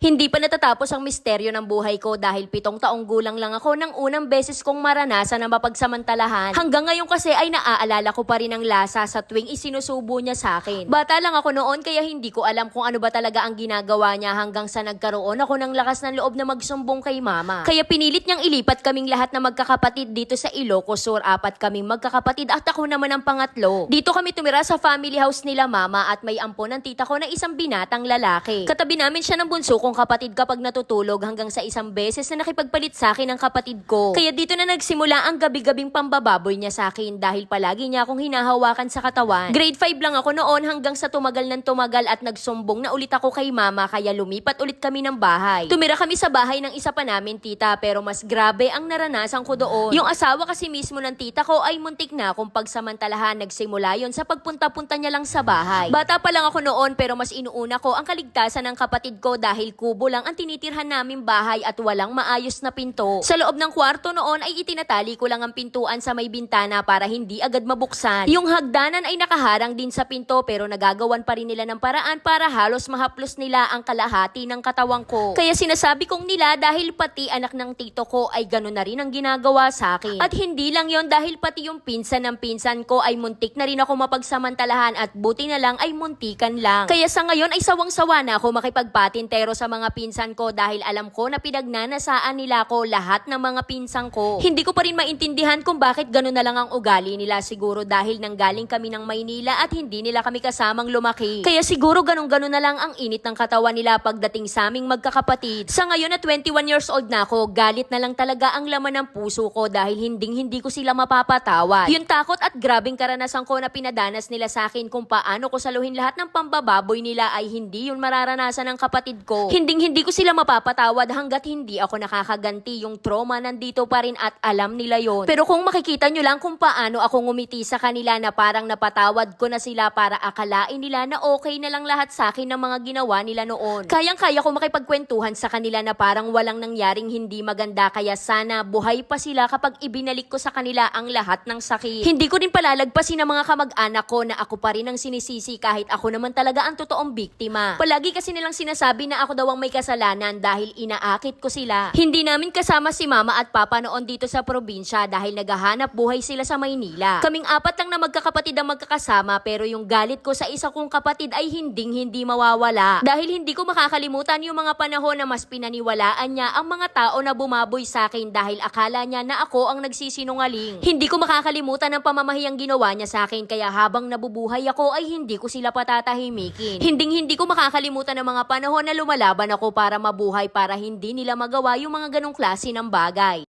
Hindi pa natatapos ang misteryo ng buhay ko dahil pitong taong gulang lang ako nang unang beses kong maranasan na mapagsamantalahan. Hanggang ngayon kasi ay naaalala ko pa rin ang lasa sa tuwing isinusubo niya sa akin. Bata lang ako noon kaya hindi ko alam kung ano ba talaga ang ginagawa niya hanggang sa nagkaroon ako ng lakas ng loob na magsumbong kay mama. Kaya pinilit niyang ilipat kaming lahat na magkakapatid dito sa Ilocos Sur. Apat kaming magkakapatid at ako naman ang pangatlo. Dito kami tumira sa family house nila mama at may ampon ng tita ko na isang binatang lalaki. Katabi namin siya ng bunso kong kapatid kapag natutulog hanggang sa isang beses na nakipagpalit sa akin ang kapatid ko. Kaya dito na nagsimula ang gabi-gabing pambababoy niya sa akin dahil palagi niya akong hinahawakan sa katawan. Grade 5 lang ako noon hanggang sa tumagal ng tumagal at nagsumbong na ulit ako kay mama kaya lumipat ulit kami ng bahay. Tumira kami sa bahay ng isa pa namin tita pero mas grabe ang naranasan ko doon. Yung asawa kasi mismo ng tita ko ay muntik na kung pagsamantalahan nagsimula yon sa pagpunta-punta niya lang sa bahay. Bata pa lang ako noon pero mas inuuna ko ang kaligtasan ng kapatid ko dahil kubo lang ang tinitirhan naming bahay at walang maayos na pinto. Sa loob ng kwarto noon ay itinatali ko lang ang pintuan sa may bintana para hindi agad mabuksan. Yung hagdanan ay nakaharang din sa pinto pero nagagawan pa rin nila ng paraan para halos mahaplos nila ang kalahati ng katawang ko. Kaya sinasabi kong nila dahil pati anak ng tito ko ay gano'n na rin ang ginagawa sa akin. At hindi lang yon dahil pati yung pinsan ng pinsan ko ay muntik na rin ako mapagsamantalahan at buti na lang ay muntikan lang. Kaya sa ngayon ay sawang-sawa na ako makipagpatintero sa mga pinsan ko dahil alam ko na pinagnanasaan nila ko lahat ng mga pinsan ko. Hindi ko pa rin maintindihan kung bakit gano'n na lang ang ugali nila siguro dahil nanggaling kami ng Maynila at hindi nila kami kasamang lumaki. Kaya siguro ganun-ganun na lang ang init ng katawan nila pagdating sa aming magkakapatid. Sa ngayon na 21 years old na ako, galit na lang talaga ang laman ng puso ko dahil hinding hindi ko sila mapapatawad. Yung takot at grabing karanasan ko na pinadanas nila sa akin kung paano ko saluhin lahat ng pambababoy nila ay hindi yun mararanasan ng kapatid ko. Hinding hindi ko sila mapapatawad hanggat hindi ako nakakaganti yung trauma nandito pa rin at alam nila yon. Pero kung makikita nyo lang kung paano ako ngumiti sa kanila na parang napatawad ko na sila para akalain nila na okay na lang lahat sa akin ng mga ginawa nila noon. Kayang-kaya ko makipagkwentuhan sa kanila na parang walang nangyaring hindi maganda kaya sana buhay pa sila kapag ibinalik ko sa kanila ang lahat ng sakit. Hindi ko din palalagpasin ng mga kamag-anak ko na ako pa rin ang sinisisi kahit ako naman talaga ang totoong biktima. Palagi kasi nilang sinasabi na ako daw ang may kasalanan dahil inaakit ko sila. Hindi namin kasama si mama at papa noon dito sa probinsya dahil naghahanap buhay sila sa Maynila. Kaming apat lang na magkakapatid ang magkakasama pero yung galit ko sa isa kong kapatid ay hinding hindi mawawala. Dahil hindi ko makakalimutan yung mga panahon na mas pinaniwalaan niya ang mga tao na bumaboy sa akin dahil akala niya na ako ang nagsisinungaling. Hindi ko makakalimutan ang pamamahiyang ginawa niya sa akin kaya habang nabubuhay ako ay hindi ko sila patatahimikin. Hinding hindi ko makakalimutan ang mga panahon na lumalaban ako para mabuhay para hindi nila magawa yung mga ganong klase ng bagay.